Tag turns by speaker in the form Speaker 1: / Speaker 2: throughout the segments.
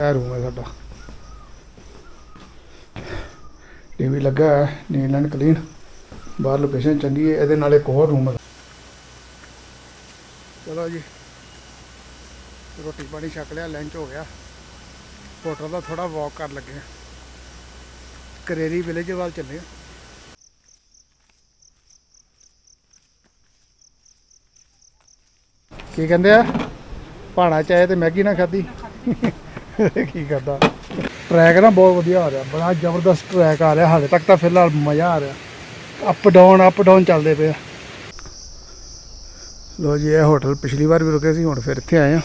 Speaker 1: ਇਹ ਰੂਮ ਹੈ ਸਾਡਾ। ਟੀਵੀ ਲੱਗਾ ਹੈ ਨੀਲ ਐਂਡ ਕਲੀਨ ਬਾਹਰ ਲੋਕੇਸ਼ਨ ਚੰਗੀ ਹੈ, ਇਹਦੇ ਨਾਲ ਇੱਕ ਹੋਰ ਰੂਮ ਹੈ। ਚਲੋ ਜੀ, ਰੋਟੀ ਪਾਣੀ ਛਕ ਲਿਆ ਲੰਚ ਹੋ ਗਿਆ। ਹੋਟਲ ਦਾ ਥੋੜਾ ਵਾਕ ਕਰ ਲੱਗੇ ਹਾਂ। ਕਰੇਰੀ ਵਿਲੇਜ ਵੱਲ ਚੱਲੇ ਹਾਂ। ਕੀ ਕਹਿੰਦੇ ਆ? ਭਾਣਾ ਚਾਹੇ ਤੇ ਮੈਗੀ ਨਾ ਖਾਧੀ। ਕੀ ਕਰਦਾ? ਟਰੈਕ ਨਾ ਬਹੁਤ ਵਧੀਆ ਆ ਰਿਹਾ। ਬੜਾ ਜ਼ਬਰਦਸਤ ਟਰੈਕ ਆ ਰਿਹਾ ਹਾਲੇ ਤੱਕ ਤਾਂ ਫਿਲਹਾਲ ਮਜ਼ਾ ਆ ਰਿਹਾ। ਅਪ ਡਾਊਨ ਅਪ ਡਾਊਨ ਚੱਲਦੇ ਪਏ ਆ। ਲੋ ਜੀ, ਇਹ ਹੋਟਲ ਪਿਛਲੀ ਵਾਰ ਵੀ ਰੁਕੇ ਸੀ, ਹੁਣ ਫਿਰ ਇੱਥੇ ਆਏ ਆ।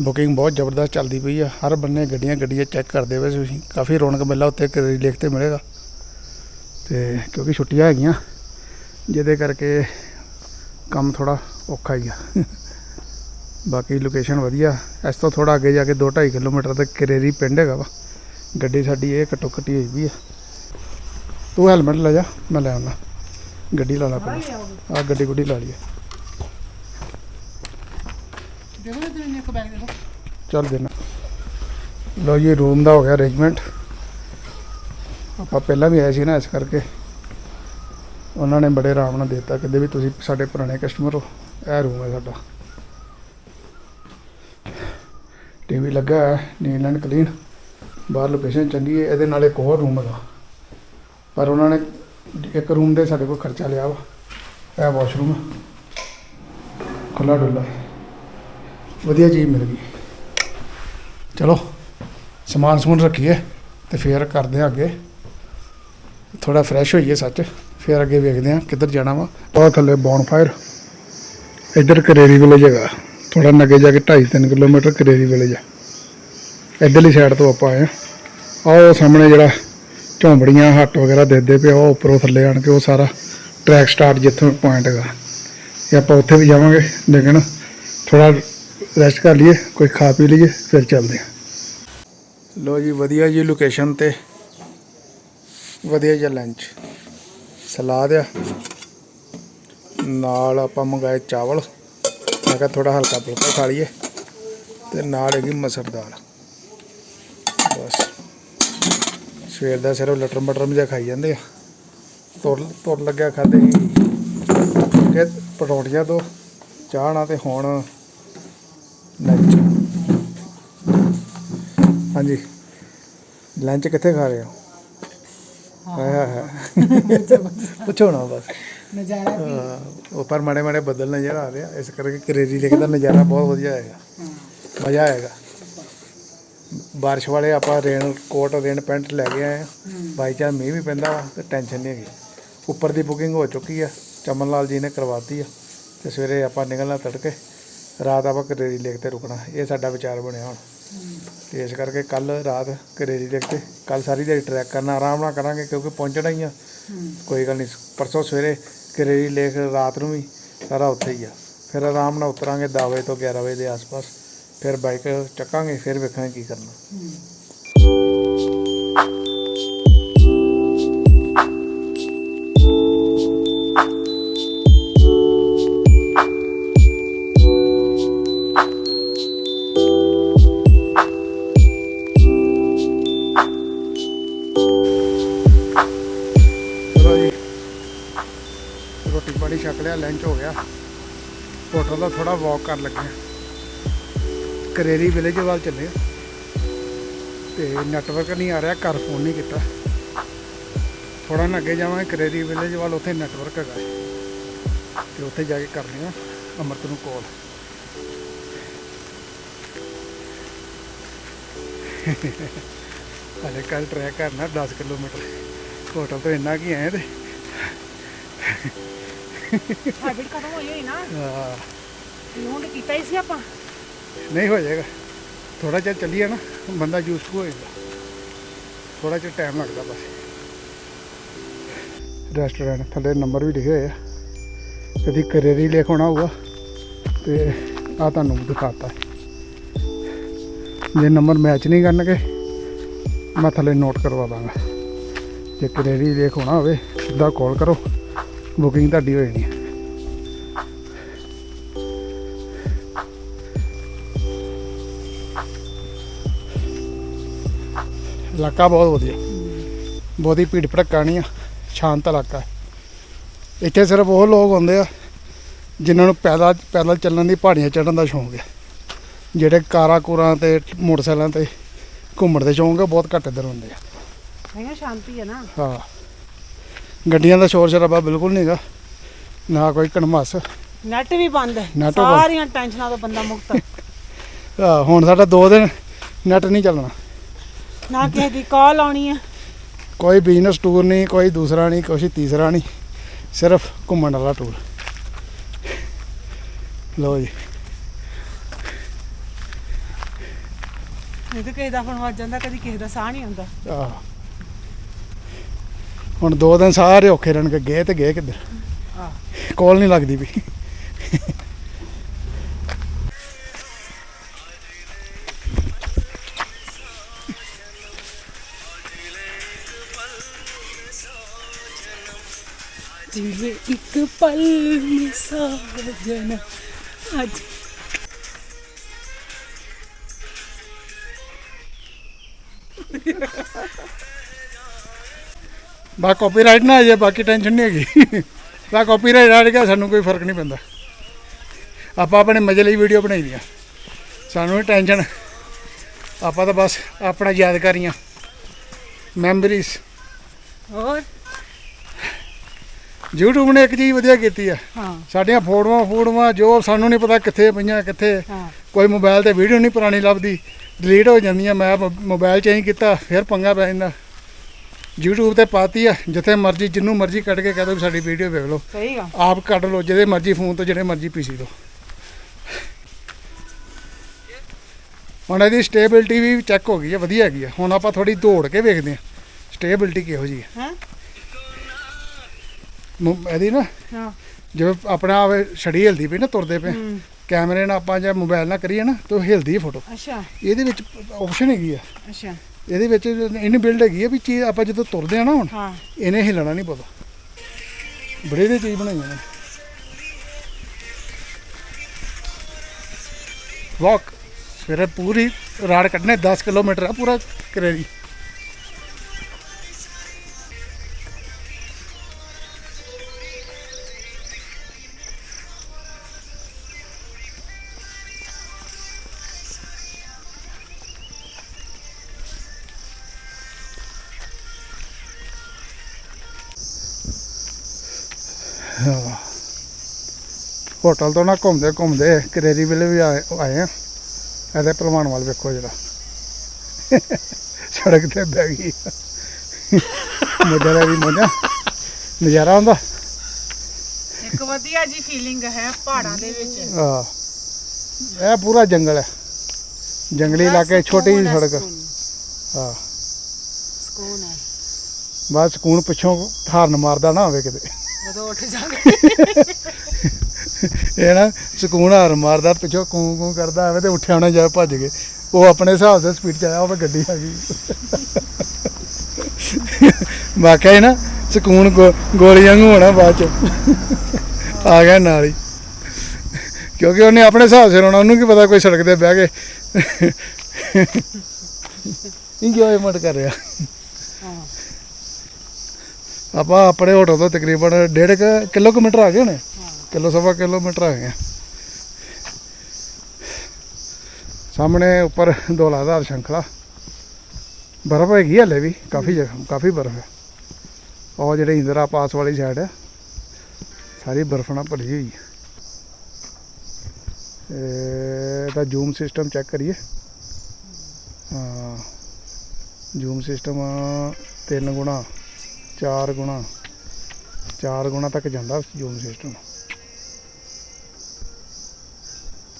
Speaker 1: ਬੁਕਿੰਗ ਬਹੁਤ ਜ਼ਬਰਦਸਤ ਚੱਲਦੀ ਪਈ ਆ। ਹਰ ਬੰਨੇ ਗੱਡੀਆਂ ਗੱਡੀਆਂ ਚੈੱਕ ਕਰਦੇ ਪਏ ਸੀ ਤੁਸੀਂ। ਕਾਫੀ ਰੌਣਕ ਮੇਲਾ ਉੱਤੇ ਕਰੀ ਲਿਖ ਤੇ ਮਿਲੇਗਾ। ਤੇ ਕਿਉਂਕਿ ਛੁੱਟੀਆਂ ਹੈਗੀਆਂ, ਜਿਹਦੇ ਕਰਕੇ ਕੰਮ ਥੋੜਾ ਔਖਾ ਹੀ ਆ। ਬਾਕੀ ਲੋਕੇਸ਼ਨ ਵਧੀਆ। ਇਸ ਤੋਂ ਥੋੜਾ ਅੱਗੇ ਜਾ ਕੇ 2.5 ਕਿਲੋਮੀਟਰ ਤੇ ਕਰੇਰੀ ਪਿੰਡ ਹੈਗਾ ਵਾ। ਗੱਡੀ ਸਾਡੀ ਇਹ ਘੱਟੋ ਘੱਟੀ ਹੋਈ ਵੀ ਆ। ਤੂੰ ਹੈਲਮਟ ਲੈ ਜਾ ਮੈਂ ਲੈ ਆਉਣਾ ਗੱਡੀ ਲਾ ਲਾ ਪਹਿਲਾਂ ਆ ਗੱਡੀ ਗੁੱਡੀ ਲਾ ਲਈਏ। ਚੱਲ ਦੇਣਾ। ਲੋ ਜੀ ਰੂਮ ਦਾ ਹੋ ਗਿਆ ਅਰੇਂਜਮੈਂਟ ਆਪਾਂ ਪਹਿਲਾਂ ਵੀ ਆਏ ਸੀ ਨਾ ਇਸ ਕਰਕੇ। ਉਹਨਾਂ ਨੇ ਬੜੇ ਆਰਾਮ ਨਾਲ ਦਿੱਤਾ। ਕਹਿੰਦੇ ਵੀ ਤੁਸੀਂ ਸਾਡੇ ਪੁਰਾਣੇ ਕਸਟਮਰ ਹੋ। ਇਹ ਰੂਮ ਹੈ ਸਾਡਾ। ਟੀਵੀ ਲੱਗਾ ਹੈ ਨੀਲ ਐਂਡ ਕਲੀਨ ਬਾਹਰ ਲੋਕੇਸ਼ਨ ਚੰਗੀ ਹੈ, ਇਹਦੇ ਨਾਲ ਇੱਕ ਹੋਰ ਰੂਮ ਹੈਗਾ। ਪਰ ਉਹਨਾਂ ਨੇ ਇੱਕ ਰੂਮ ਦੇ ਸਾਡੇ ਕੋਲ ਖਰਚਾ ਲਿਆ ਵਾ, ਇਹ ਵਾਸ਼ਰੂਮ ਖੁੱਲਾ ਡੁੱਲਾ ਵਧੀਆ ਚੀਜ਼ ਮਿਲ ਗਈ। ਚਲੋ, ਸਮਾਨ ਸਮੂਨ ਰੱਖੀਏ ਤੇ ਫੇਰ ਕਰਦੇ ਹਾਂ ਅੱਗੇ। ਥੋੜਾ ਫਰੈਸ਼ ਹੋਈਏ ਸੱਚ, ਫੇਰ ਅੱਗੇ ਵੇਖਦੇ ਹਾਂ ਕਿੱਧਰ ਜਾਣਾ ਵਾ। ਉਹ ਥੱਲੇ ਬੌਨਫਾਇਰ ਇੱਧਰ ਕਰੇਰੀ ਵਿਲੇਜ ਹੈਗਾ। ਥੋੜਾ ਨਗੇ ਜਾ ਕੇ 2.5-3 ਕਿਲੋਮੀਟਰ ਕਰੇਰੀ ਵਿਲੇਜ ਆ ਇੱਧਰਲੀ ਸਾਈਡ ਤੋਂ ਆਪਾਂ ਆਏ ਆ ਆਹ ਉਹ ਸਾਹਮਣੇ ਜਿਹੜਾ ਝੌਂਬੜੀਆਂ ਹੱਟ ਵਗੈਰਾ ਦੇਖਦੇ ਪਏ ਆ, ਉਹ ਉੱਪਰੋਂ ਥੱਲੇ ਆਣ ਕੇ ਉਹ ਸਾਰਾ ਟਰੈਕ ਸਟਾਰਟ ਜਿੱਥੋਂ ਪੁਆਇੰਟ ਹੈਗਾ। ਇਹ ਆਪਾਂ ਉੱਥੇ ਵੀ ਜਾਵਾਂਗੇ ਲੇਕਿਨ ਥੋੜਾ ਰੈਸਟ ਕਰ ਲਈਏ ਕੋਈ ਖਾ ਪੀ ਲਈਏ ਫਿਰ ਚੱਲਦੇ ਹਾਂ। ਲੋ ਜੀ ਵਧੀਆ ਜੀ ਲੋਕੇਸ਼ਨ ਤੇ। ਵਧੀਆ ਜਿਹਾ ਲੰਚ ਸਲਾਦ ਆ। ਨਾਲ ਆਪਾਂ ਮੰਗਾਏ ਚਾਵਲ। ਮੈਂ ਕਿਹਾ ਥੋੜਾ ਹਲਕਾ ਫੁਲਕਾ ਖਾ ਲਈਏ ਤੇ ਨਾਲ ਹੈਗੀ ਮਸਰ ਦਾਲ। ਬਸ। ਸਵੇਰ ਦਾ ਸਿਰਫ ਲਟਰ ਮਟਰ ਜਿਹਾ ਖਾਈ ਜਾਂਦੇ ਆ। ਤੁਰ ਤੁਰ ਲੱਗਿਆ ਖਾਦੇ ਸੀ ਕਿ ਪਰੌਂਠੀਆਂ ਤੋਂ ਚਾਹ ਨਾਲ ਤੇ ਹੁਣ ਲੰਚ ਹਾਂਜੀ। ਲੰਚ ਕਿੱਥੇ ਖਾ ਰਹੇ ਹੋ? ਹਾਏ ਹਾਏ। ਪੁੱਛੋ ਨਾ ਬਸ।
Speaker 2: ਨਜ਼ਾਰਾ
Speaker 1: ਹਾਂ, ਉੱਪਰ ਮਾੜੇ ਮਾੜੇ ਬੱਦਲ ਨਜ਼ਰ ਆ ਰਹੇ ਆ ਇਸ ਕਰਕੇ ਕਰੇਰੀ ਲੇਕ ਦਾ ਨਜ਼ਾਰਾ ਬਹੁਤ ਵਧੀਆ ਆਏਗਾ ਮਜ਼ਾ ਆਏਗਾ। ਬਾਰਿਸ਼ ਵਾਲੇ ਆਪਾਂ ਰੇਨ ਕੋਟ ਰੇਨ ਪੈਂਟ ਲੈ ਕੇ ਆਏ ਆ। ਬਾਈ ਚਾਂਸ ਮੀਂਹ ਵੀ ਪੈਂਦਾ ਵਾ ਤੇ ਟੈਨਸ਼ਨ ਨਹੀਂ ਹੈਗੀ। ਉੱਪਰ ਦੀ ਬੁਕਿੰਗ ਹੋ ਚੁੱਕੀ ਆ ਚਮਨ ਲਾਲ ਜੀ ਨੇ ਕਰਵਾਤੀ ਆ ਤੇ ਸਵੇਰੇ ਆਪਾਂ ਨਿਕਲਣਾ ਤੜਕੇ। ਰਾਤ ਆਪਾਂ ਕਰੇਰੀ ਲੇਕ ਤੇ ਰੁਕਣਾ ਇਹ ਸਾਡਾ ਵਿਚਾਰ ਬਣਿਆ ਹੁਣ। ਤੇ ਇਸ ਕਰਕੇ ਕੱਲ ਰਾਤ ਕਰੇਰੀ ਲੇਕ ਤੇ ਕੱਲ ਸਾਰੀ ਦਿਹਾੜੀ ਟਰੈਕ ਕਰਨਾ, ਆਰਾਮ ਨਾਲ ਕਰਾਂਗੇ ਕਿਉਂਕਿ ਪਹੁੰਚਣਾ ਹੀ ਆ। ਕੋਈ ਗੱਲ ਨਹੀਂ, ਪਰਸੋਂ ਸਵੇਰੇ ਕਰੇਰੀ ਲੇਕ ਰਾਤ ਨੂੰ ਵੀ ਸਾਰਾ ਉੱਥੇ ਹੀ ਆ। ਫਿਰ ਆਰਾਮ ਨਾਲ ਉਤਰਾਂਗੇ 10 ਵਜੇ ਤੋਂ 11 ਵਜੇ ਦੇ ਆਸ-ਪਾਸ, ਫਿਰ ਬਾਈਕ ਚੱਕਾਂਗੇ, ਫਿਰ ਵੇਖਾਂਗੇ ਕੀ ਕਰਨਾ। ਥੋੜਾ ਵਾਕ ਕਰ ਲੱਗੇ। ਕਰੇਰੀ ਵਿਲੇਜ ਵੱਲ ਚੱਲੇ। ਤੇ ਨੈਟਵਰਕ ਨਹੀਂ ਆ ਰਿਹਾ ਘਰ ਫੋਨ ਨਹੀਂ ਕੀਤਾ ਥੋੜਾ ਨਾ ਅੱਗੇ ਜਾਵਾਂਗੇ ਕਰੇਰੀ ਵਿਲੇਜ ਵੱਲ ਉੱਥੇ ਨੈਟਵਰਕ ਹੈਗਾ। ਤੇ ਉੱਥੇ ਜਾ ਕੇ ਕਰਨੀ ਆ ਅਮਰਤ ਨੂੰ ਕਾਲ ਹਲੇ ਕੱਲ ਟਰੈਕ ਕਰਨਾ 10 ਕਿਲੋਮੀਟਰ ਹੋਟਲ ਤੋਂ ਇੰਨਾ ਕੀ ਆਏ ਤੇ
Speaker 2: ਹੈਬਿਟ ਹੋਈ ਹੋਈ ਨਾ
Speaker 1: ਹਾਂ,
Speaker 2: ਇਹ ਕੀਤਾ ਹੀ ਸੀ ਆਪਾਂ?
Speaker 1: ਨਹੀਂ ਹੋ ਜਾਏਗਾ। ਥੋੜਾ ਜਿਹਾ ਚੱਲੀਏ ਨਾ, ਬੰਦਾ ਯੂਜ਼ ਹੋ ਜਾਂਦਾ। ਥੋੜਾ ਜਿਹਾ ਟਾਈਮ ਲੱਗਦਾ ਬਸ। ਰੈਸਟੋਰੈਂਟ ਥੱਲੇ ਨੰਬਰ ਵੀ ਲਿਖੇ ਹੋਏ ਆ। ਕਦੀ ਕਰੇਰੀ ਲਿਖ ਹੋਣਾ ਹੋਊਗਾ, ਤੇ ਆ ਤੁਹਾਨੂੰ ਦਿਖਾਤਾ। ਜੇ ਨੰਬਰ ਮੈਚ ਨਹੀਂ ਕਰਨਗੇ, ਮੈਂ ਥੱਲੇ ਨੋਟ ਕਰਵਾ ਦਾਂਗਾ। ਜੇ ਕਰੇਰੀ ਲਿਖ ਹੋਣਾ ਹੋਵੇ, ਸਿੱਧਾ ਕਾਲ ਕਰੋ। ਬੁਕਿੰਗ ਤੁਹਾਡੀ ਹੋ ਜਾਣੀ ਇਲਾਕਾ ਬਹੁਤ ਵਧੀਆ। ਬਹੁਤੀ ਭੀੜ ਭੜੱਕਾ ਨਹੀਂ ਆ ਸ਼ਾਂਤ ਇਲਾਕਾ ਹੈ। ਇੱਥੇ ਸਿਰਫ ਉਹ ਲੋਕ ਹੁੰਦੇ ਆ ਜਿਨ੍ਹਾਂ ਨੂੰ ਪੈਦਲ ਪੈਦਲ ਚੱਲਣ ਦੀ ਪਹਾੜੀਆਂ ਚੜ੍ਹਨ ਦਾ ਸ਼ੌਂਕ ਹੈ। ਜਿਹੜੇ ਕਾਰਾਂ ਕੂਰਾਂ ਤੇ ਮੋਟਰਸਾਈਕਲਾਂ ਤੇ ਘੁੰਮਣ ਦੇ ਸ਼ੌਂਕ ਆ ਬਹੁਤ ਘੱਟ ਇੱਧਰ ਹੁੰਦੇ ਆ।
Speaker 2: ਨਹੀਂ ਸ਼ਾਂਤੀ ਹੈ ਨਾ।
Speaker 1: ਹਾਂ। ਗੱਡੀਆਂ ਦਾ ਸ਼ੋਰ ਸ਼ਰਾਬਾ ਬਿਲਕੁਲ ਨਹੀਂਗਾ ਨਾ ਕੋਈ ਕਣਮਸ
Speaker 2: ਨੈਟ ਵੀ ਬੰਦ ਹੈ।
Speaker 1: ਨੈੱਟ ਬੰਦ।
Speaker 2: ਸਾਰੀਆਂ ਟੈਨਸ਼ਨਾਂ ਤੋਂ ਬੰਦਾ ਮੁਕਤ ਹੈ।
Speaker 1: ਆਹ, ਹੁਣ ਸਾਡਾ 2 ਦਿਨ ਨੈਟ ਨਹੀਂ ਚੱਲਣਾ।
Speaker 2: ਨਾ ਕਿਸੇ ਦੀ ਕਾਲ ਆਉਣੀ ਹੈ
Speaker 1: ਕੋਈ ਬਿਜ਼ਨਸ ਟੂਰ ਨਹੀਂ ਕੋਈ ਦੂਸਰਾ ਨਹੀਂ ਕੁਛ ਤੀਸਰਾ ਨਹੀਂ ਸਿਰਫ ਘੁੰਮਣ ਵਾਲਾ ਟੂਰ ਲੋ ਜੀ।
Speaker 2: ਨਹੀਂ ਤਾਂ ਕਿਸੇ ਦਾ ਫੋਨ ਵੱਜ ਜਾਂਦਾ ਕਦੀ ਕਿਸੇ ਦਾ ਸਾਹ ਨਹੀਂ ਆਉਂਦਾ।
Speaker 1: ਆਹ। ਹੁਣ 2 ਦਿਨ ਸਾਰੇ ਔਖੇ ਰਹਿਣਗੇ ਗਏ ਤੇ ਗਏ ਕਿੱਧਰ?
Speaker 2: ਆਹ।
Speaker 1: ਕੋਲ ਨਹੀਂ ਲੱਗਦੀ ਵੀ।
Speaker 2: ਪਲ ਮਿਸਾਜਨ ਅੱਜ
Speaker 1: ਬਾ ਕਾਪੀਰਾਈਟ ਨਾ ਆ ਜਾਏ ਬਾਕੀ ਟੈਨਸ਼ਨ ਨਹੀਂ ਹੈਗੀ ਬਾ ਕਾਪੀਰਾਈਟ ਆ ਗਿਆ ਸਾਨੂੰ ਕੋਈ ਫ਼ਰਕ ਨਹੀਂ ਪੈਂਦਾ ਆਪਾਂ ਆਪਣੇ ਮਜ਼ੇ ਲਈ ਵੀਡੀਓ ਬਣਾਈ ਦੀਆਂ ਸਾਨੂੰ ਨਹੀਂ ਟੈਨਸ਼ਨ ਆਪਾਂ ਤਾਂ ਬਸ ਆਪਣਾ ਯਾਦਗਾਰੀਆਂ ਮੈਮਰੀਜ਼
Speaker 2: ਹੋਰ
Speaker 1: YouTube ਨੇ ਇੱਕ ਚੀਜ਼ ਵਧੀਆ ਕੀਤੀ ਆ।
Speaker 2: ਹਾਂ।
Speaker 1: ਸਾਡੀਆਂ ਫੋਟੋਆਂ ਫੋਟੋਆਂ ਜੋ ਸਾਨੂੰ ਨਹੀਂ ਪਤਾ ਕਿੱਥੇ ਪਈਆਂ ਕਿੱਥੇ। ਕੋਈ ਮੋਬਾਈਲ ਤੇ ਵੀਡੀਓ ਨਹੀਂ ਪੁਰਾਣੀ ਲੱਭਦੀ। ਡਿਲੀਟ ਹੋ ਜਾਂਦੀਆਂ ਮੈਂ ਮੋਬਾਈਲ ਚੇਂਜ ਕੀਤਾ ਫਿਰ ਪੰਗਾ ਪੈ ਜਾਂਦਾ। YouTube ਤੇ ਪਾਤੀ ਆ ਜਿੱਥੇ ਮਰਜ਼ੀ ਜਿੰਨੂੰ ਮਰਜ਼ੀ ਕੱਢ ਕੇ ਕਹਿ ਦੋ ਸਾਡੀ ਵੀਡੀਓ ਵੇਖ ਲਓ।
Speaker 2: ਸਹੀ ਗਾ
Speaker 1: ਆਪ ਕੱਢ ਲਓ ਜਿਹਦੇ ਮਰਜ਼ੀ ਫੋਨ ਤੋਂ ਜਿਹੜੇ ਮਰਜ਼ੀ ਪੀਸੀ ਤੋਂ। ਹੁਣ ਇਹਦੀ ਸਟੇਬਿਲਿਟੀ ਵੀ ਚੈੱਕ ਹੋ ਗਈ ਹੈ ਵਧੀਆ ਹੈਗੀ ਆ। ਹੁਣ ਆਪਾਂ ਥੋੜੀ ਦੌੜ ਕੇ ਵੇਖਦੇ ਹਾਂ ਸਟੇਬਿਲਿਟੀ ਕਿਹੋ ਜੀ ਹੈ
Speaker 2: ਹੈ?
Speaker 1: ਇਹਦੀ ਨਾ
Speaker 2: ਹਾਂ।
Speaker 1: ਜਿਵੇਂ ਆਪਣਾ ਆਵੇ ਛੜੀ ਹਿਲਦੀ ਪਈ ਨਾ ਤੁਰਦੇ ਪਏ। ਕੈਮਰੇ ਨਾਲ ਆਪਾਂ ਜੇ ਮੋਬਾਈਲ ਨਾਲ ਕਰੀਏ ਨਾ ਤਾਂ ਹਿਲਦੀ ਹੈ ਫੋਟੋ।
Speaker 2: ਅੱਛਾ।
Speaker 1: ਇਹਦੇ ਵਿੱਚ ਆਪਸ਼ਨ ਹੈਗੀ ਆ।
Speaker 2: ਅੱਛਾ।
Speaker 1: ਇਹਦੇ ਵਿੱਚ ਇਨ ਬਿਲਡ ਹੈਗੀ ਆ ਵੀ ਚੀਜ਼ ਆਪਾਂ ਜਦੋਂ ਤੁਰਦੇ ਆ ਨਾ ਹੁਣ
Speaker 2: ਹਾਂ।
Speaker 1: ਇਹਨੇ ਹਿੱਲਣਾ ਨਹੀਂ ਪਤਾ। ਬੜੇ ਦੇ ਚੀਜ਼ ਬਣਾਈ ਨੇ। ਵਾਕ। ਸਵੇਰੇ ਪੂਰੀ ਰਾੜ ਕੱਢਨੇ 10 ਕਿਲੋਮੀਟਰ ਆ ਪੂਰਾ ਕਰੇਰੀ। ਹੋਟਲ ਤੋਂ ਨਾ ਘੁੰਮਦੇ ਘੁੰਮਦੇ ਕਰੇਰੀ ਵੇਲੇ ਵੀ ਆਏ ਆਏ ਆ। ਇਹਦੇ ਪਹਿਲਵਾਨ ਵੱਲ ਵੇਖੋ ਜਰਾ। ਸੜਕ ਤੇ ਬਹਿ ਗਈ। ਮੋਜਾ ਵੀ ਮੋਜਾ। ਨਜ਼ਾਰਾ ਆਉਂਦਾ।
Speaker 2: ਇੱਕ ਵਧੀਆ ਜੀ ਫੀਲਿੰਗ ਹੈ ਪਹਾੜਾਂ ਦੇ ਵਿੱਚ।
Speaker 1: ਆ ਇਹ ਪੂਰਾ ਜੰਗਲ ਹੈ। ਜੰਗਲੀ ਇਲਾਕੇ ਛੋਟੀ ਜਿਹੀ ਸੜਕ। ਹਾਂ।
Speaker 2: ਸਕੂਨ ਹੈ।
Speaker 1: ਬਸ ਸਕੂਨ ਪਿੱਛੋਂ ਹਾਰਨ ਮਾਰਦਾ ਨਾ ਹੋਵੇ ਕਿਤੇ।
Speaker 2: ਜਦੋਂ ਉੱਠ ਜਾਗੇ।
Speaker 1: ਇਹ ਨਾ ਸਕੂਨ ਹਾਰ ਮਾਰਦਾ ਪਿੱਛੋਂ ਕੂੰ ਕੂੰ ਕਰਦਾ ਐਵੇਂ ਤੇ ਉੱਠਿਆ ਨਾ ਜਾ ਭੱਜ ਕੇ ਉਹ ਆਪਣੇ ਹਿਸਾਬ ਦੇ ਸਪੀਡ ਚ ਆਇਆ ਉਹ ਗੱਡੀ ਆ ਗਈ। ਵਾਕਿਆ ਹੀ ਨਾ ਸਕੂਨ ਗੋ- ਗੋਲੀ ਵਾਂਗੂ ਹੋਣਾ ਬਾਅਦ ਚ। ਆ ਗਿਆ ਨਾਲ ਹੀ। ਕਿਉਂਕਿ ਉਹਨੇ ਆਪਣੇ ਹਿਸਾਬ ਸਿਰ ਹੋਣਾ ਉਹਨੂੰ ਕੀ ਪਤਾ ਕੋਈ ਸੜਕ ਤੇ ਬਹਿ ਕੇ ਇੰਜੋਇਮੈਂਟ ਕਰ ਰਿਹਾ। ਆਪਾਂ ਆਪਣੇ ਹੋਟਲ ਤੋਂ ਤਕਰੀਬਨ 1.5 ਕਿਲੋਮੀਟਰ ਆ ਗਏ ਹੋਣੇ। ਕਿਲੋ, ਸਵਾ ਕਿਲੋਮੀਟਰ ਆ। ਗਏ ਸਾਹਮਣੇ ਉੱਪਰ ਦੌਲਾਦਾਰ ਸ਼ੰਖਲਾ। ਬਰਫ਼ ਹੈਗੀ ਹਲੇ ਵੀ, ਕਾਫੀ ਜਗ੍ਹਾ, ਕਾਫੀ ਬਰਫ਼ ਹੈ ਉਹ ਜਿਹੜੇ ਇੰਦਰਾ ਪਾਸ ਵਾਲੀ ਸਾਈਡ ਹੈ ਸਾਰੀ ਬਰਫ਼ ਨਾਲ ਭਰੀ ਹੋਈ ਹੈ ਇਹ ਜ਼ੂਮ ਸਿਸਟਮ ਚੈੱਕ ਕਰੀਏ। ਹਾਂ ਜ਼ੂਮ ਸਿਸਟਮ ਤਿੰਨ ਗੁਣਾ, ਚਾਰ ਗੁਣਾ ਚਾਰ ਗੁਣਾ ਤੱਕ ਜਾਂਦਾ ਜ਼ੂਮ ਸਿਸਟਮ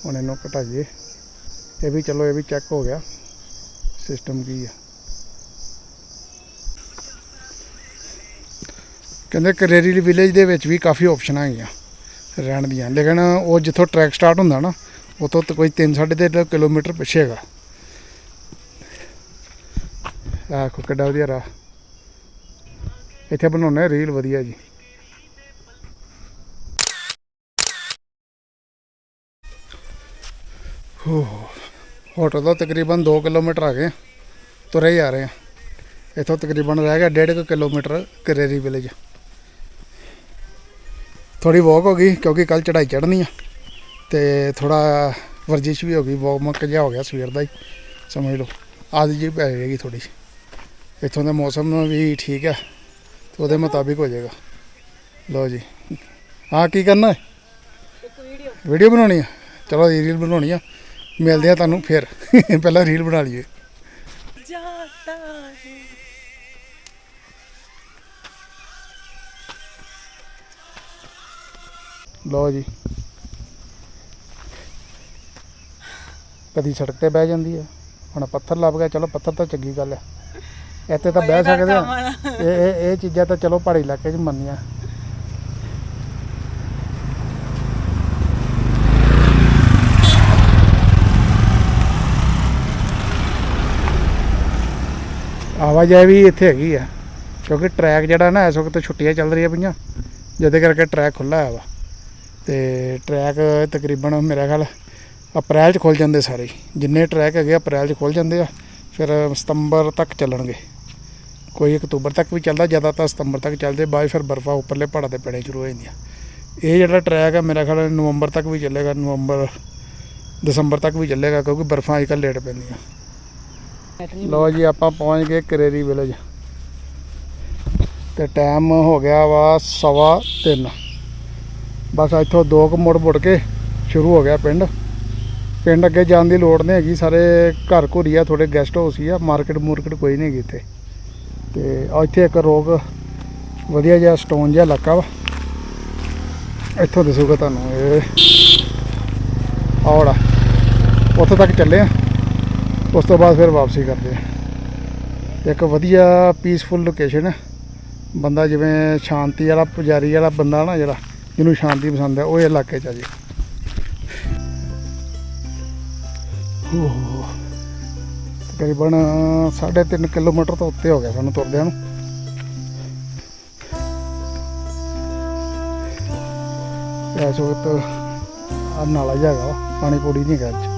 Speaker 1: ਹੁਣ ਇਹਨੂੰ ਘਟਾਈਏ। ਇਹ ਵੀ ਚਲੋ, ਇਹ ਵੀ ਚੈੱਕ ਹੋ ਗਿਆ। ਸਿਸਟਮ ਕੀ ਆ। ਕਹਿੰਦੇ ਕਰੇਰੀ ਵਿਲੇਜ ਦੇ ਵਿੱਚ ਵੀ ਕਾਫੀ ਆਪਸ਼ਨਾਂ ਹੈਗੀਆਂ ਰਹਿਣ ਦੀਆਂ। ਲੇਕਿਨ ਉਹ ਜਿੱਥੋਂ ਟਰੈਕ ਸਟਾਰਟ ਹੁੰਦਾ ਨਾ ਉਤੋਂ ਤਾਂ ਕੋਈ 3 3.5 ਕਿਲੋਮੀਟਰ ਪਿੱਛੇ ਹੈਗਾ। ਆਖੋ ਕਿੱਡਾ ਵਧੀਆ ਰਾਹ। ਇੱਥੇ ਬਣਾਉਣੇ ਰੀਲ ਵਧੀਆ ਜੀ। ਹੋਟਲ ਤੋਂ ਤਕਰੀਬਨ 2 ਕਿਲੋਮੀਟਰ ਆ ਗਏ। ਤੁਰੇ ਹੀ ਆ ਰਹੇ ਆ ਇੱਥੋਂ ਤਕਰੀਬਨ ਰਹਿ ਗਿਆ 1.5 ਕਿਲੋਮੀਟਰ ਕਰੇਰੀ ਵਿਲੇਜ ਥੋੜੀ ਵਾਕ ਹੋ ਗਈ ਕਿਉਂਕਿ ਕੱਲ ਚੜਾਈ ਚੜ੍ਹਨੀ ਆ ਤੇ ਥੋੜਾ ਵਰਜਿਸ਼ ਵੀ ਹੋ ਗਈ ਵਾਕ ਜਿਹਾ ਹੋ ਗਿਆ ਸਵੇਰ ਦਾ ਹੀ ਸਮਝ ਲਓ। ਆਦਤ ਜੀ ਪੈ ਜਾਏਗੀ ਥੋੜੀ ਇੱਥੋਂ ਦਾ ਮੌਸਮ ਵੀ ਠੀਕ ਹੈ ਤੇ ਉਹਦੇ ਮੁਤਾਬਿਕ ਹੋ ਜਾਏਗਾ। ਲਓ ਜੀ। ਹਾਂ ਕੀ ਕਰਨਾ ਹੈ? ਵੀਡੀਓ ਬਣਾਉਣੀ ਆ। ਚਲੋ ਰੀਲ ਬਣਾਉਣੀ ਆ। ਮਿਲਦੇ ਆ ਤੁਹਾਨੂੰ ਫਿਰ। ਪਹਿਲਾਂ ਰੀਲ ਬਣਾ ਲਈਏ।
Speaker 2: ਜਾਤਾ ਹੈ।
Speaker 1: ਲਓ ਜੀ। ਕਦੀ ਸੜਕ ਤੇ ਬਹਿ ਜਾਂਦੀ ਹੈ ਹੁਣ ਪੱਥਰ ਲੱਭ ਗਿਆ ਚਲੋ ਪੱਥਰ ਤਾਂ ਚੰਗੀ ਗੱਲ ਹੈ ਇੱਥੇ ਤਾਂ ਬਹਿ ਸਕਦੇ ਆ। ਇਹ ਇਹ ਇਹ ਚੀਜ਼ਾਂ ਤਾਂ ਚਲੋ ਪਹਾੜੀ ਇਲਾਕੇ 'ਚ ਮੰਨੀਆਂ। ਆਵਾਜਾਈ ਵੀ ਇੱਥੇ ਹੈਗੀ ਆ, ਕਿਉਂਕਿ ਟਰੈਕ ਜਿਹੜਾ ਨਾ ਇਸ ਵਕਤ ਛੁੱਟੀਆਂ ਚੱਲ ਰਹੀਆਂ ਪਈਆਂ, ਜਿਹਦੇ ਕਰਕੇ ਟਰੈਕ ਖੁੱਲਾ ਹੈ ਵਾ। ਤੇ ਟਰੈਕ ਤਕਰੀਬਨ ਮੇਰਾ ਖਿਆਲ ਅਪ੍ਰੈਲ 'ਚ ਖੁੱਲ ਜਾਂਦੇ ਸਾਰੇ ਹੀ। ਜਿੰਨੇ ਟਰੈਕ ਹੈਗੇ ਆ ਅਪ੍ਰੈਲ 'ਚ ਖੁੱਲ ਜਾਂਦੇ ਆ, ਫਿਰ ਸਤੰਬਰ ਤੱਕ ਚੱਲਣਗੇ। ਕੋਈ ਅਕਤੂਬਰ ਤੱਕ ਵੀ ਚੱਲਦਾ ਜ਼ਿਆਦਾਤਰ ਸਤੰਬਰ ਤੱਕ ਚੱਲਦੇ, ਬਾਅਦ 'ਚ ਫਿਰ ਬਰਫਾਂ ਉੱਪਰਲੇ ਪਹਾੜਾਂ ਤੇ ਪੈਣੇ ਸ਼ੁਰੂ ਹੋ ਜਾਂਦੀਆਂ। ਇਹ ਜਿਹੜਾ ਟਰੈਕ ਹੈ ਮੇਰਾ ਖਿਆਲ ਨਵੰਬਰ ਤੱਕ ਵੀ ਚੱਲੇਗਾ, ਨਵੰਬਰ, ਦਸੰਬਰ ਤੱਕ ਵੀ ਚੱਲੇਗਾ, ਕਿਉਂਕਿ ਬਰਫਾਂ ਅੱਜ ਕੱਲ੍ਹ ਲੇਟ ਪੈਂਦੀਆਂ। ਲਓ ਜੀ, ਆਪਾਂ ਪਹੁੰਚ ਗਏ ਕਰੇਰੀ ਵਿਲੇਜ। ਤੇ ਟਾਈਮ ਹੋ ਗਿਆ ਵਾ ਸਵਾ ਤਿੰਨ। ਬਸ ਇੱਥੋਂ ਦੋ ਕੁ ਮੁੜ ਮੁੜ ਕੇ ਸ਼ੁਰੂ ਹੋ ਗਿਆ ਪਿੰਡ। ਪਿੰਡ ਅੱਗੇ ਜਾਣ ਦੀ ਲੋੜ ਨਹੀਂ ਹੈਗੀ, ਸਾਰੇ ਘਰ ਘੁਰੀ ਆ ਥੋੜੇ ਗੈਸਟ ਹਾਊਸ ਹੀ ਆ ਮਾਰਕੀਟ ਮੂਰਕੀਟ ਕੋਈ ਨਹੀਂ ਹੈਗੀ ਇੱਥੇ। ਤੇ ਇੱਥੇ ਇੱਕ ਰੋਗ ਵਧੀਆ ਜਿਹਾ ਸਟੋਨ ਜਿਹਾ ਇਲਾਕਾ ਵਾ। ਇੱਥੋਂ ਦਿਸੂਗਾ ਤੁਹਾਨੂੰ ਇਹ। ਆਉੜਾ ਉੱਥੇ ਤੱਕ ਚੱਲੇ ਆ। ਉਸ ਤੋਂ ਬਾਅਦ ਫਿਰ ਵਾਪਸੀ ਕਰਦੇ ਆ। ਇੱਕ ਵਧੀਆ ਪੀਸਫੁਲ ਲੋਕੇਸ਼ਨ ਹੈ ਬੰਦਾ ਜਿਵੇਂ ਸ਼ਾਂਤੀ ਵਾਲਾ ਪੁਜਾਰੀ ਵਾਲਾ ਬੰਦਾ ਨਾ ਜਿਹੜਾ ਜਿਹਨੂੰ ਸ਼ਾਂਤੀ ਪਸੰਦ ਹੈ ਉਹ ਇਹ ਇਲਾਕੇ 'ਚ ਆ ਜੀ। ਓਹ। ਤਕਰੀਬਨ 3.5 ਕਿਲੋਮੀਟਰ ਤੋਂ ਉੱਤੇ ਹੋ ਗਿਆ ਸਾਨੂੰ ਤੁਰਦਿਆਂ ਨੂੰ। ਇਸ ਵਕਤ ਆ ਨਾਲਾ ਜਿਹਾ ਹੈਗਾ ਵਾ, ਪਾਣੀ ਪੂੜੀ ਨਹੀਂ ਹੈਗਾ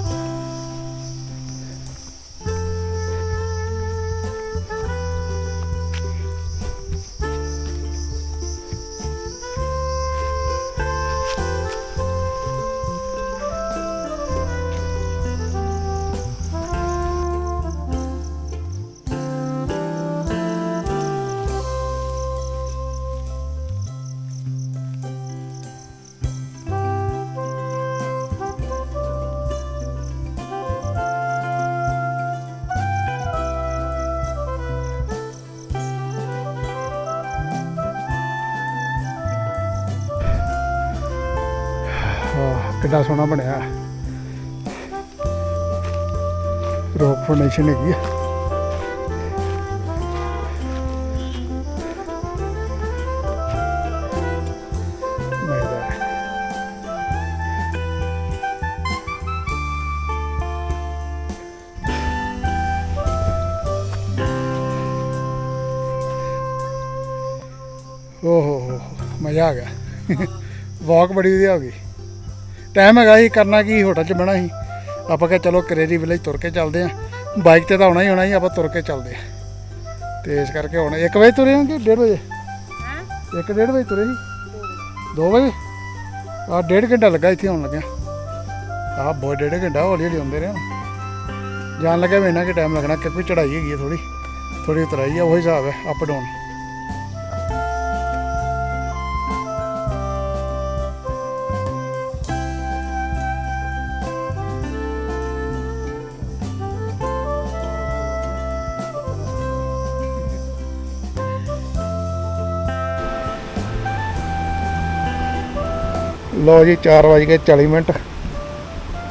Speaker 1: ਅੱਜ ਸੋਹਣਾ ਬਣਿਆ। ਰੋਕ ਫਾਊਂਡੇਸ਼ਨ ਹੈਗੀ ਆ। ਮਜ਼ੇਦਾਰ ਹੋ, ਮਜ਼ਾ ਆ ਗਿਆ। ਵਾਕ ਬੜੀ ਵਧੀਆ ਹੋ ਗਈ। ਟਾਈਮ ਹੈਗਾ ਸੀ ਕਰਨਾ ਕੀ ਹੋਟਲ 'ਚ ਬਹਿਣਾ ਸੀ। ਆਪਾਂ ਕਿਹਾ ਚਲੋ ਕਰੇਰੀ ਵਿਲੇਜ ਤੁਰ ਕੇ ਚੱਲਦੇ ਆਂ ਬਾਈਕ ਤੇ ਤਾਂ ਆਉਣਾ ਹੀ ਆਉਣਾ ਸੀ ਆਪਾਂ ਤੁਰ ਕੇ ਚੱਲਦੇ ਆਂ ਤੇ ਇਸ ਕਰਕੇ ਹੁਣ 1 ਵਜੇ ਤੁਰੇ ਹਾਂ ਕਿ 1:30 ਵਜੇ?
Speaker 2: ਹਾਂ?
Speaker 1: 1:30 ਵਜੇ ਤੁਰੇ ਸੀ? 2 ਵਜੇ? ਆ ਡੇਢ ਘੰਟਾ ਲੱਗਾ ਇੱਥੇ ਆਉਣ ਲੱਗਿਆ। ਆ ਬਹੁਤ ਡੇਢ ਘੰਟਾ ਹੌਲੀ ਹੌਲੀ ਆਉਂਦੇ ਰਹੇ ਹਾਂ। ਜਾਣ ਲੱਗਾ ਵੀ ਇੰਨਾ ਕਿ ਟਾਈਮ ਲੱਗਣਾ ਕਿਉਂਕਿ ਚੜਾਈ ਹੈਗੀ ਹੈ ਥੋੜੀ ਥੋੜੀ ਉਤਰਾਈ ਆ ਉਹੀ ਹਿਸਾਬ ਹੈ ਅਪ ਡਾਊਨ ਲਓ ਜੀ 4 ਵਜ ਕੇ 40 ਮਿੰਟ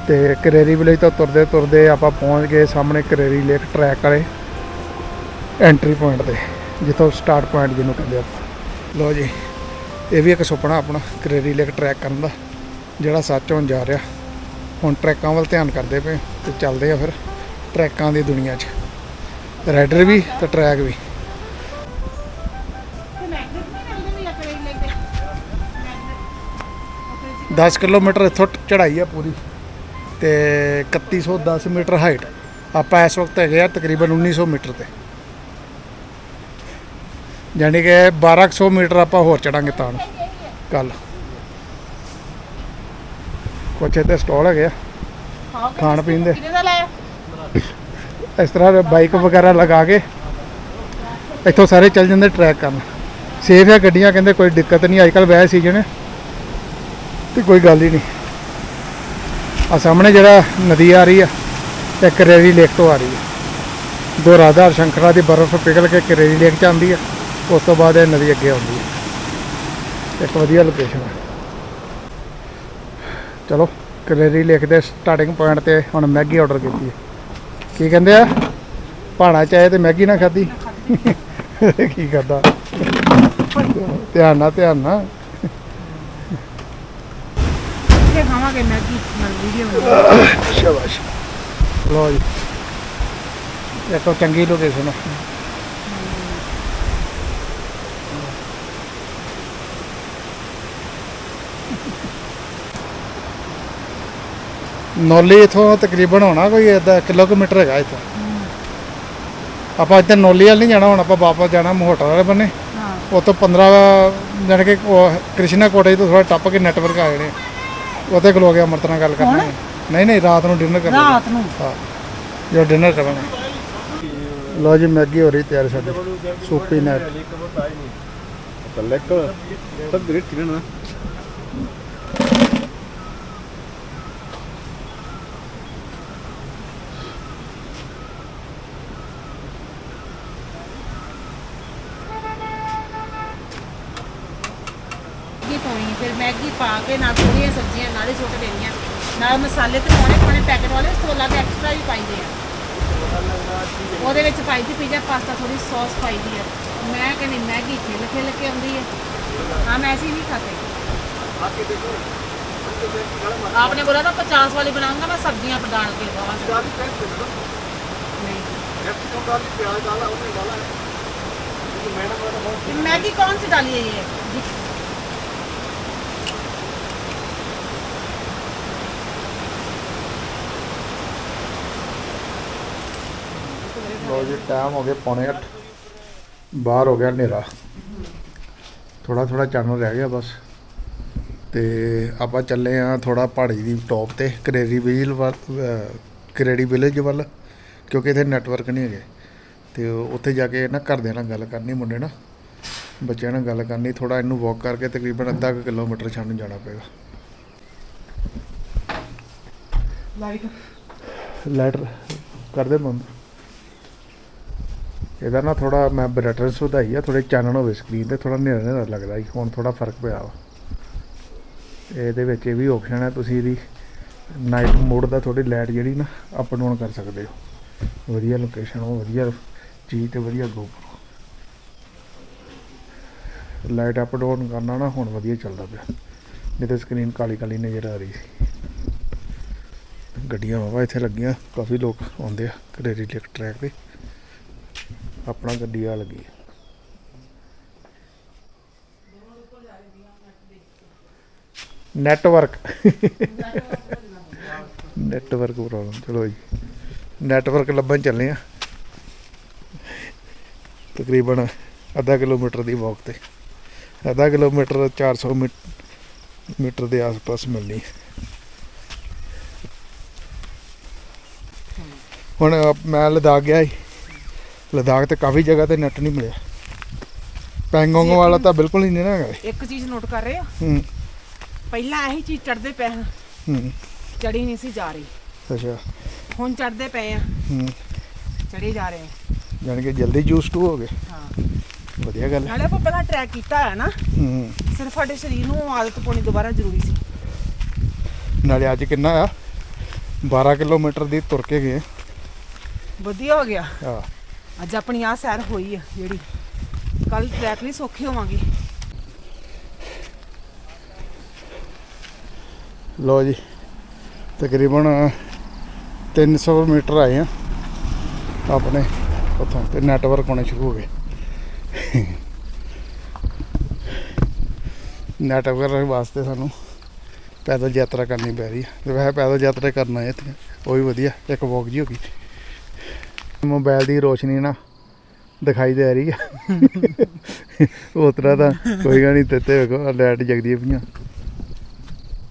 Speaker 1: ਤੇ ਕਰੇਰੀ ਵਿਲੇਜ ਤੋਂ ਤੁਰਦੇ ਤੁਰਦੇ ਆਪਾਂ ਪਹੁੰਚ ਗਏ ਸਾਹਮਣੇ ਕਰੇਰੀ ਲੇਕ ਟਰੈਕ ਵਾਲੇ ਐਂਟਰੀ ਪੁਆਇੰਟ ਤੇ, ਜਿੱਥੋਂ ਸਟਾਰਟ ਪੁਆਇੰਟ ਜਿਹਨੂੰ ਕਹਿੰਦੇ ਆ ਲਓ ਜੀ, ਇਹ ਵੀ ਇੱਕ ਸੁਪਨਾ ਆਪਣਾ ਕਰੇਰੀ ਲੇਕ ਟਰੈਕ ਕਰਨ ਦਾ, ਜਿਹੜਾ ਸੱਚ ਹੋਣ ਜਾ ਰਿਹਾ। ਹੁਣ ਟਰੈਕਾਂ ਵੱਲ ਧਿਆਨ ਕਰਦੇ ਪਏ ਤੇ ਚੱਲਦੇ ਆ ਫਿਰ ਟਰੈਕਾਂ ਦੀ ਦੁਨੀਆ 'ਚ। ਰਾਈਡਰ ਵੀ ਤੇ ਟਰੈਕ ਵੀ। 10 ਕਿਲੋਮੀਟਰ ਇੱਥੋਂ ਚੜਾਈ ਆ ਪੂਰੀ ਤੇ 3110 ਮੀਟਰ ਹਾਈਟ। ਆਪਾਂ ਇਸ ਵਕਤ ਹੈਗੇ ਆ ਤਕਰੀਬਨ 1900 ਮੀਟਰ ਤੇ। ਯਾਨੀ ਕਿ 1200 ਮੀਟਰ ਆਪਾਂ ਹੋਰ ਚੜਾਂਗੇ ਤਾਂ ਕੱਲ ਕੁਛ ਇੱਥੇ ਸਟਾਲ ਹੈਗੇ ਆ ਖਾਣ ਪੀਣ ਦੇ। ਇਸ ਤਰ੍ਹਾਂ ਬਾਈਕ ਵਗੈਰਾ ਲਗਾ ਕੇ ਇੱਥੋਂ ਸਾਰੇ ਚੱਲ ਜਾਂਦੇ ਟਰੈਕ ਕਰਨ। ਸੇਫ ਹੈ ਗੱਡੀਆਂ ਕਹਿੰਦੇ ਕੋਈ ਦਿੱਕਤ ਨਹੀਂ ਅੱਜ ਕੱਲ੍ਹ ਵੈਸੇ ਸੀਜ਼ਨ ਹੈ ਤੇ ਕੋਈ ਗੱਲ ਹੀ ਨਹੀਂ। ਆ ਸਾਹਮਣੇ ਜਿਹੜਾ ਨਦੀ ਆ ਰਹੀ ਆ ਇਹ ਕਰੇਰੀ ਲੇਕ ਤੋਂ ਆ ਰਹੀ ਹੈ ਦੋ ਰਾਧਾ ਸ਼ੰਕਰਾ ਦੀ ਬਰਫ਼ ਪਿਘਲ ਕੇ ਕਰੇਰੀ ਲੇਕ ਚ ਆਉਂਦੀ ਹੈ ਉਸ ਤੋਂ ਬਾਅਦ ਇਹ ਨਦੀ ਅੱਗੇ ਆਉਂਦੀ ਹੈ ਇੱਕ ਵਧੀਆ ਲੋਕੇਸ਼ਨ ਹੈ ਚਲੋ ਕਰੇਰੀ ਲੇਕ ਦੇ ਸਟਾਰਟਿੰਗ ਪੁਆਇੰਟ ਤੇ ਹੁਣ ਮੈਗੀ ਆਰਡਰ ਕੀਤੀ ਹੈ ਕੀ ਕਹਿੰਦੇ ਆ? ਭਾਣਾ ਚਾਹੇ ਤੇ ਮੈਗੀ ਨਾ ਖਾਦੀ ਕੀ ਕਰਦਾ? ਧਿਆਨ ਨਾਲ ਧਿਆਨ ਨਾਲ
Speaker 2: ਇੱਥੇ ਖਾਵਾਂਗੇ ਮੈਗੀ ਨਾਲ ਵੀਡੀਓ ਬਣਾਵਾਂਗੇ
Speaker 1: ਸ਼ਾਬਾਸ਼। ਲੋ ਜੀ। ਇਹ ਤਾਂ ਚੰਗੀ ਲੋਕੇਸ਼ਨ ਹੈ ਨੌਲੀ ਇਥੋਂ ਤਕਰੀਬਨ ਹੋਣਾ ਕੋਈ ਇਦਾਂ ਕਿਲੋਮੀਟਰ ਹੈਗਾ ਇਥੋਂ। ਆਪਾਂ ਇੱਥੇ ਨੌਲੀ ਵੱਲ ਨਹੀਂ ਜਾਣਾ ਹੁਣ ਆਪਾਂ ਵਾਪਸ ਜਾਣਾ ਮੋਹਟਾ ਵਾਲੇ ਬੰਨੇ।
Speaker 2: ਹਾਂ।
Speaker 1: ਉਤੋਂ 15 ਜਾਣੀ ਕਿ ਕ੍ਰਿਸ਼ਨਾ ਕੋਟੇ ਤੋਂ ਥੋੜਾ ਟੱਪ ਕੇ ਨੈਟਵਰਕ ਆ ਜਾਣੇ ਉੱਥੇ ਖਲੋ ਗਿਆ ਅਮਰਤ ਨਾਲ ਗੱਲ ਕਰਨੀ। ਨਹੀਂ ਨਹੀਂ ਰਾਤ ਨੂੰ ਡਿਨਰ ਕਰਨਾ
Speaker 2: ਰਾਤ ਨੂੰ?
Speaker 1: ਹਾਂ ਜੋ ਡਿਨਰ ਕਰਾਂਗੇ ਲੋ ਜੀ ਮੈਗੀ ਹੋ ਰਹੀ ਤਿਆਰ ਸਾਡੀ। ਸੂਪੀ ਨਾਲ
Speaker 3: Lekker. Dat is direct erin, hè.
Speaker 2: Maggi ਪਾਉਣੀ ਫਿਰ ਮੈਗੀ ਪਾ ਕੇ ਨਾਲ ਥੋੜੀਆਂ ਸਬਜ਼ੀਆਂ ਨਾਲੇ ਸੁੱਟ ਦੇਣੀਆਂ ਨਾਲ ਮਸਾਲੇ ਤੇ ਪਾਉਣੇ ਪਾਉਣੇ ਪੈਕਟ ਵਾਲੇ ਉਸ ਤੋਂ ਅਲੱਗ ਐਕਸਟਰਾ ਵੀ ਪਾਈਦੇ ਆ ਉਹਦੇ ਵਿੱਚ ਪਾਈ ਦੀ ਪੀਜ਼ਾ ਪਾਸਤਾ ਥੋੜੀ ਸੌਸ ਪਾਈ ਦੀ ਆ ਮੈਂ ਕਹਿੰਦੀ ਮੈਗੀ ਖਿਲ ਖਿਲ ਕੇ ਆਉਂਦੀ ਹੈ हम ऐसे ही नहीं खाते आपने बोला था पचास वाली बनाऊंगा मैं सब्जियां डाल के नहीं ये मैगी कौन सी डाली है ये
Speaker 1: ਲੋ ਜੀ ਟਾਈਮ ਹੋ ਗਿਆ ਪੌਣੇ 8 ਬਾਹਰ ਹੋ ਗਿਆ ਹਨੇਰਾ। ਥੋੜਾ ਥੋੜਾ ਚੜਨ ਰਹਿ ਗਿਆ ਬਸ। ਤੇ ਆਪਾਂ ਚੱਲੇ ਆ ਥੋੜਾ ਪਹਾੜੀ ਦੀ ਟੌਪ ਤੇ ਕਰੇਰੀ ਵਿਲ ਕਰੇਰੀ ਵਿਲੇਜ ਵੱਲ ਕਿਉਂਕਿ ਇੱਥੇ ਨੈਟਵਰਕ ਨਹੀਂ ਹੈਗੇ। ਤੇ ਉੱਥੇ ਜਾ ਕੇ ਨਾ ਘਰਦਿਆਂ ਨਾਲ ਗੱਲ ਕਰਨੀ ਮੁੰਡੇ ਨਾਲ। ਬੱਚਿਆਂ ਨਾਲ ਗੱਲ ਕਰਨੀ ਥੋੜਾ ਇਹਨੂੰ ਵਾਕ ਕਰਕੇ ਤਕਰੀਬਨ ਅੱਧਾ ਕਿਲੋਮੀਟਰ ਛਾਣ ਜਾਣਾ ਪਏਗਾ।
Speaker 2: ਲਾਈਟ
Speaker 1: ਲਾਈਟ ਕਰਦੇ ਬੰਦ। ਇਹਦਾ ਨਾ ਥੋੜਾ ਮੈਂ ਬ੍ਰਾਈਟਨੈਸ ਵਧਾਈ ਆ ਥੋੜੇ ਚਾਨਣ ਹੋਵੇ ਸਕਰੀਨ ਤੇ ਥੋੜਾ ਹਨੇਰਾ ਹਨੇਰਾ ਲੱਗਦਾ ਸੀ, ਹੁਣ ਥੋੜਾ ਫ਼ਰਕ ਪਿਆ ਵਾ। ਇਹਦੇ ਵਿੱਚ ਇਹ ਵੀ ਆਪਸ਼ਨ ਹੈ, ਤੁਸੀਂ ਇਹਦੀ ਨਾਈਟ ਮੋਡ ਦਾ ਥੋੜੀ ਲਾਈਟ ਜਿਹੜੀ ਨਾ ਅਪ ਡਾਊਨ ਕਰ ਸਕਦੇ ਹੋ। ਵਧੀਆ ਲੋਕੇਸ਼ਨ ਉਹ ਵਧੀਆ ਚੀਜ਼ ਤੇ ਵਧੀਆ ਗਰੁੱਪ ਲਾਈਟ ਅਪ ਡਾਊਨ ਕਰਨਾ ਨਾ ਹੁਣ ਵਧੀਆ ਚੱਲਦਾ ਪਿਆ। ਨਹੀਂ ਤੇ ਸਕਰੀਨ ਕਾਲੀ ਕਾਲੀ ਨਜ਼ਰ ਆ ਰਹੀ ਸੀ। ਗੱਡੀਆਂ ਵਾਵਾ ਇੱਥੇ ਲੱਗੀਆਂ, ਕਾਫੀ ਲੋਕ ਆਉਂਦੇ ਆ ਕਰੇਰੀ ਲੇਕ ਟਰੈਕ ਤੇ। ਆਪਣਾ ਗੱਡੀ ਆ ਲੱਗੀ ਨੈਟਵਰਕ ਨੈਟਵਰਕ ਪ੍ਰੋਬਲਮ ਚਲੋ ਜੀ। ਨੈਟਵਰਕ ਲੱਭਣ ਚੱਲੇ ਆ ਤਕਰੀਬਨ ਅੱਧਾ ਕਿਲੋਮੀਟਰ ਦੀ ਵਾਕ ਤੇ। ਅੱਧਾ ਕਿਲੋਮੀਟਰ 400 ਮੀਟ- ਮੀਟਰ ਦੇ ਆਸ-ਪਾਸ ਮਿਲਣੀ ਹੁਣ ਮੈਂ ਲਦਾਖ ਗਿਆ ਸੀ। ਲਦਾਖ ਤੇ ਕਾਫੀ ਜਗ੍ਹਾ ਤੇ ਨੈਟ ਨਹੀਂ ਮਿਲਿਆ। ਪੈਂਗੋਂਗ ਵਾਲਾ ਤਾਂ ਬਿਲਕੁਲ ਹੀ ਨਹੀਂ ਨਾ ਹੈਗਾ
Speaker 2: ਇੱਕ ਚੀਜ਼ ਨੋਟ ਕਰ ਰਹੇ ਹੋ?
Speaker 1: ਹੂੰ।
Speaker 2: ਪਹਿਲਾਂ ਇਹੀ ਚੀਜ਼ ਚੜਦੇ ਪਏ ਹਾਂ
Speaker 1: ਹੂੰ।
Speaker 2: ਚੜੀ ਨਹੀਂ ਸੀ ਜਾ ਰਹੀ।
Speaker 1: ਅੱਛਾ।
Speaker 2: ਹੁਣ ਚੜਦੇ ਪਏ ਆ।
Speaker 1: ਹੂੰ।
Speaker 2: ਚੜੇ ਜਾ ਰਹੇ ਆ।
Speaker 1: ਜਾਣੀ ਕਿ ਜਲਦੀ ਜੂਸ ਟੂ ਹੋ ਗਏ।
Speaker 2: ਹਾਂ।
Speaker 1: ਵਧੀਆ ਗੱਲ ਹੈ।
Speaker 2: ਨਾਲੇ ਆਪਾਂ ਪਹਿਲਾਂ ਟਰੈਕ ਕੀਤਾ ਹੈ ਨਾ
Speaker 1: ਹੂੰ।
Speaker 2: ਸਿਰਫ ਸਾਡੇ ਸਰੀਰ ਨੂੰ ਆਦਤ ਪਾਉਣੀ ਦੁਬਾਰਾ ਜ਼ਰੂਰੀ ਸੀ।
Speaker 1: ਨਾਲੇ ਅੱਜ ਕਿੰਨਾ ਆ? 12 ਕਿਲੋਮੀਟਰ ਦੀ ਤੁਰ ਕੇ ਗਏ।
Speaker 2: ਵਧੀਆ ਹੋ ਗਿਆ।
Speaker 1: ਆ
Speaker 2: ਅੱਜ ਆਪਣੀ ਆ ਸੈਰ ਹੋਈ ਆ ਜਿਹੜੀ। ਕੱਲ ਟਰੈਕ ਲਈ ਸੌਖੀ ਹੋਵਾਂਗੇ।
Speaker 1: ਲੋ ਜੀ, ਤਕਰੀਬਨ 300 ਮੀਟਰ ਆਏ ਆ ਆਪਣੇ ਉੱਥੋਂ ਤੇ ਨੈਟਵਰਕ ਹੋਣੇ ਸ਼ੁਰੂ ਹੋ ਗਏ। ਨੈਟਵਰਕ ਵਾਸਤੇ ਸਾਨੂੰ ਪੈਦਲ ਯਾਤਰਾ ਕਰਨੀ ਪੈ ਰਹੀ ਹੈ ਤੇ ਵੈਸੇ ਪੈਦਲ ਯਾਤਰਾ ਕਰਨਾ ਹੈ ਇੱਥੇ, ਉਹ ਵੀ ਵਧੀਆ, ਇੱਕ ਵਾਕ ਜੀ ਹੋ ਗਈ। ਮੋਬਾਈਲ ਦੀ ਰੋਸ਼ਨੀ ਨਾ ਦਿਖਾਈ ਦੇ ਰਹੀ ਆ। ਉਸ ਤਰ੍ਹਾਂ ਤਾਂ ਕੋਈ ਗੱਲ ਨਹੀਂ, ਤੇ ਵੇਖੋ ਲਾਈਟ ਜਗਦੀ ਪਈਆਂ।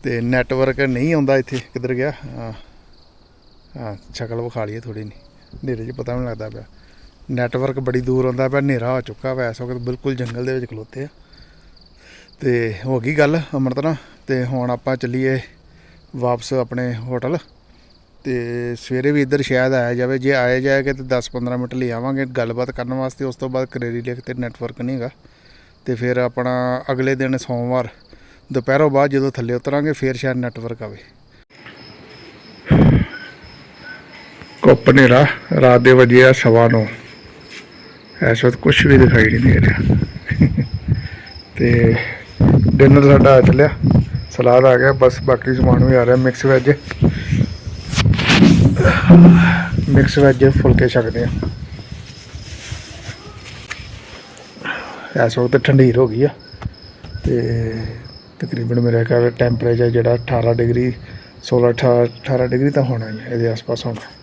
Speaker 1: ਤੇ ਨੈਟਵਰਕ ਨਹੀਂ ਆਉਂਦਾ ਇੱਥੇ, ਕਿੱਧਰ ਗਿਆ? ਹਾਂ ਹਾਂ ਸ਼ਕਲ ਵਿਖਾ ਲਈਏ ਥੋੜੀ ਨਹੀਂ ਹਨੇਰੇ 'ਚ ਪਤਾ ਨਹੀਂ ਲੱਗਦਾ ਪਿਆ। ਨੈਟਵਰਕ ਬੜੀ ਦੂਰ ਆਉਂਦਾ ਪਿਆ, ਹਨੇਰਾ ਹੋ ਚੁੱਕਾ ਵਾ, ਇਸ ਵਕਤ ਬਿਲਕੁਲ ਜੰਗਲ ਦੇ ਵਿੱਚ ਖਲੋਤੇ ਆ। ਤੇ ਹੋ ਗਈ ਗੱਲ ਅੰਮ੍ਰਿਤ ਨਾਲ, ਤੇ ਹੁਣ ਆਪਾਂ ਚੱਲੀਏ ਵਾਪਸ ਆਪਣੇ ਹੋਟਲ ਤੇ ਸਵੇਰੇ ਵੀ ਇੱਧਰ ਸ਼ਾਇਦ ਆਇਆ ਜਾਵੇ, ਜੇ ਆਇਆ ਜਾਏਗਾ ਤਾਂ 10-15 ਮਿੰਟ ਲਈ ਆਵਾਂਗੇ ਗੱਲਬਾਤ ਕਰਨ ਵਾਸਤੇ, ਉਸ ਤੋਂ ਬਾਅਦ ਕਰੇਰੀ ਲੇਕ ਤੇ ਨੈਟਵਰਕ ਨਹੀਂ ਹੈਗਾ। ਤੇ ਫਿਰ ਆਪਣਾ ਅਗਲੇ ਦਿਨ ਸੋਮਵਾਰ, ਦੁਪਹਿਰੋਂ ਬਾਅਦ ਜਦੋਂ ਥੱਲੇ ਉਤਰਾਂਗੇ, ਫਿਰ ਸ਼ਾਇਦ ਨੈਟਵਰਕ ਆਵੇ। ਕੁੱਪ ਹਨੇਰਾ, ਰਾਤ ਦੇ ਵਜੇ ਆ ਸਵਾ ਨੂੰ। ਇਸ ਵਕਤ ਕੁਝ ਵੀ ਦਿਖਾਈ ਨਹੀਂ ਦੇ ਰਿਹਾ। ਤੇ ਡਿਨਰ ਸਾਡਾ ਆ ਚੱਲਿਆ, ਸਲਾਦ ਆ ਗਿਆ, ਬਸ ਬਾਕੀ ਸਮਾਨ ਵੀ ਆ ਰਿਹਾ ਮਿਕਸ ਵੈਜ ਮਿਕਸ ਵੈਜ ਫੁਲਕੇ ਛਕਦੇ ਆ। ਇਸ ਵਕਤ ਠੰਡੀਰ ਹੋ ਗਈ ਆ। ਤੇ ਤਕਰੀਬਨ ਮੇਰੇ ਖਿਆਲ ਟੈਂਪਰੇਚਰ ਜਿਹੜਾ 18 ਡਿਗਰੀ 16 18 18 ਡਿਗਰੀ ਤਾਂ ਹੋਣਾ ਹੀ ਇਹਦੇ ਆਸ-ਪਾਸ ਹੋਣਾ।